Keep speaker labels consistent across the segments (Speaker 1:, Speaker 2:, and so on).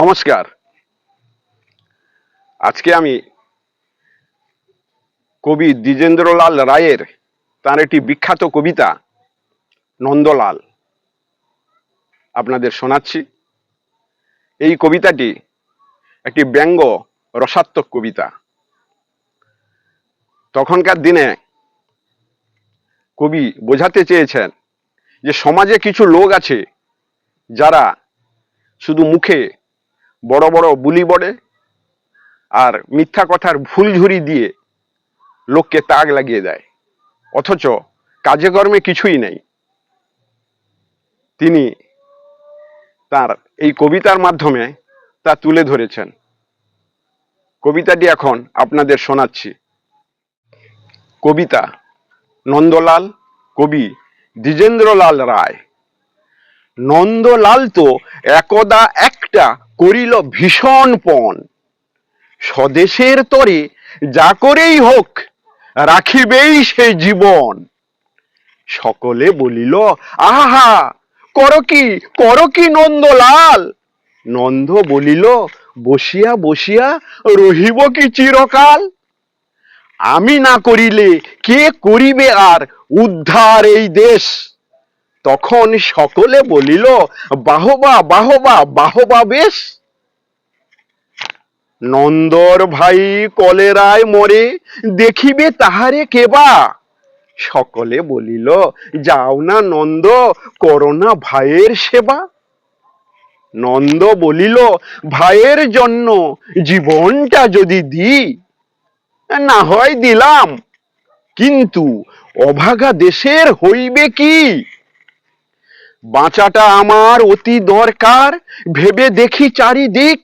Speaker 1: নমস্কার। আজকে আমি কবি দ্বিজেন্দ্রলাল রায়ের তার একটি বিখ্যাত কবিতা, নন্দলাল, আপনাদের শোনাচ্ছি। এই কবিতাটি একটি ব্যঙ্গ রসাত্মক কবিতা। তখনকার দিনে কবি বোঝাতে চেয়েছেন যে সমাজে কিছু লোক আছে যারা শুধু মুখে বড় বড় বুলি বড়ে আর মিথ্যা কথার ভুল ঝুরি দিয়ে লোককে তাগ লাগিয়ে দেয়। অথচ কাজে কর্মে কিছুই নেই। তিনি তার এই কবিতার মাধ্যমে তা তুলে ধরেছেন। কবিতাটি এখন আপনাদের শোনাচ্ছি। কবিতা নন্দলাল, কবি দ্বিজেন্দ্রলাল রায়। নন্দলাল তো একদা একটা করিল ভীষণ পণ। স্বদেশের তরে যা করেই হোক, রাখিবেই সে জীবন। সকলে বলিল, আহা, কর কি কর কি নন্দলাল? নন্দ বলিল, বসিয়া বসিয়া রহিব কি চিরকাল? আমি না করিলে কে করিবে আর উদ্ধার এই দেশ? তখন সকলে বলিল, বাহবা বাহবা বাহবা বেশ। নন্দর ভাই কলেরায় মরে দেখিবে তাহারে কেবা সকলে বলিল, যাও না নন্দ করোনা ভাইয়ের সেবা। নন্দ বলিল, ভাইয়ের জন্য জীবনটা যদি দিই, না হয় দিলাম। কিন্তু অভাগা দেশের হইবে কি? বাঁচাটা আমার অতি দরকার। ভেবে দেখি চারিদিক।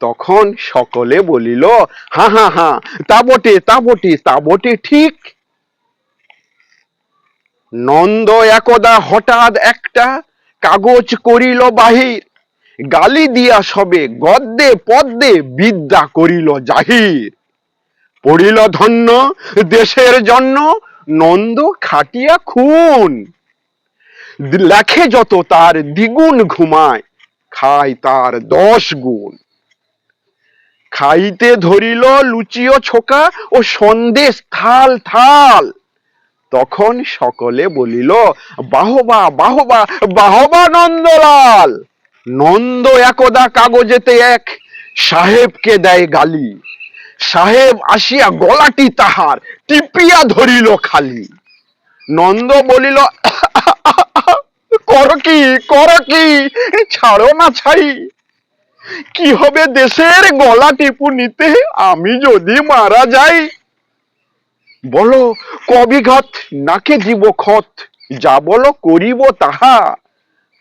Speaker 1: তখন সকলে বলিল, হা হা হা, তা বটে তা বটে তা বটে ঠিক। নন্দ একদা হঠাৎ একটা কাগজ করিল বাহির। গালি দিয়া সবে গদ্দে পদ্মে বিদ্যা করিল জাহির। পড়িল ধন্য, দেশের জন্য নন্দ খাটিয়া খুন। লেখে যত তার দ্বিগুণ ঘুমায় খায় তার দশ গুণ। খাইতে ধরিল লুচিও ছোকা ও সন্দেশ থাল থাল। তখন সকলে বলিল, বাহবা বাহবা বাহবা নন্দলাল! নন্দ একদা কাগজেতে এক, সাহেবকে দেয় গালি। সাহেব আসিয়া গলাটি তাহার, টিপিয়া ধরিল খালি। নন্দ বলিল কর কি কর কি? ছাড়ো না ছাই। কি হবে দেশের গলা টিপু নিতে আমি যদি মারা যাই, বলো কবিঘাত নাকে দিব খত যা বলো করিব তাহা।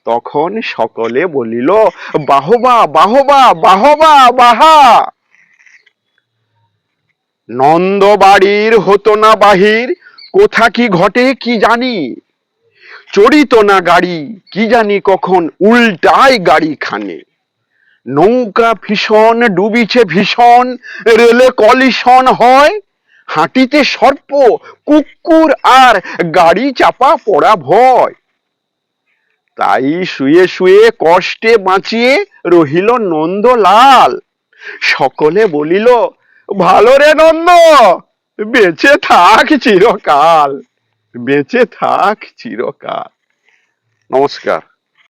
Speaker 1: তখন সকলে বলিল, বাহবা বাহবা বাহবা, বাহা। নন্দ বাড়ির হতো না বাহির, কোথা কি ঘটে কি জানি? চড়িত না গাড়ি, কি জানি কখন উল্টায় গাড়ি খানে নৌকা ভীষণ, ডুবিছে ভীষণ, রেলে কলিশন হয়, হাঁটিতে সর্প, কুকুর আর গাড়ি চাপা পড়া ভয়। তাই শুয়ে শুয়ে কষ্টে বাঁচিয়ে রহিল নন্দলাল। সকলে বলিল, ভালো রে নন্দ, বেঁচে থাক চিরকাল। বেঁচে থাক চিরকাল। নমস্কার।